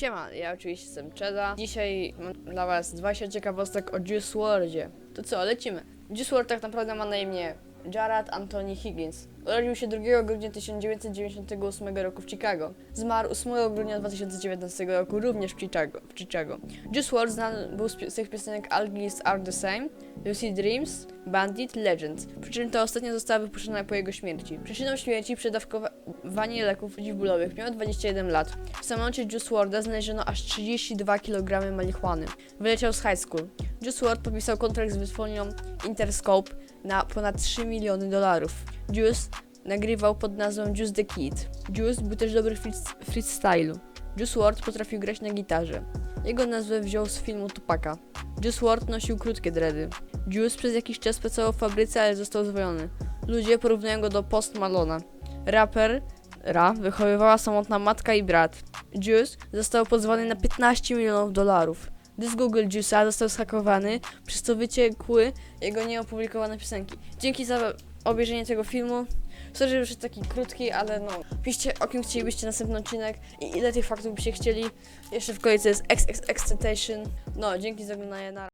Siema, ja oczywiście jestem Czeda. Dzisiaj mam dla was 20 ciekawostek o Juice WRLDzie. To co, lecimy. Juice WRLD tak naprawdę ma na imię Jared Anthony Higgins. Urodził się 2 grudnia 1998 roku w Chicago. Zmarł 8 grudnia 2019 roku również w Chicago. W Chicago. Juice WRLD znany był z, tych piosenek All Are The Same, Lucid Dreams, Bandit, Legends. Przy czym ta ostatnia została wypuszczona po jego śmierci. Przyczyną śmierci przedawkowanie leków przeciwbólowych. Miał 21 lat. W samolocie Juice WRLD'a znaleziono aż 32 kg marihuany. Wyleciał z high school. Juice WRLD podpisał kontrakt z wytwórnią Interscope na ponad 3 miliony dolarów. Juice nagrywał pod nazwą Juice the Kid. Juice był też dobry w freest- freestylu. Juice WRLD potrafił grać na gitarze. Jego nazwę wziął z filmu Tupaka. Juice WRLD nosił krótkie dready. Juice przez jakiś czas pracował w fabryce, ale został zwolniony. Ludzie porównują go do Post Malona. Raper Ra wychowywała samotna matka i brat. Juice został pozwany na 15 milionów dolarów. Dysk Google Juice'a został zhakowany, przez co wyciekły jego nieopublikowane piosenki. Dzięki za obejrzenie tego filmu. Sorry, że już jest taki krótki, ale no. Piszcie, o kim chcielibyście następny odcinek i ile tych faktów byście chcieli. Jeszcze w kolejce jest XXXTentation. No, dzięki za oglądanie. Na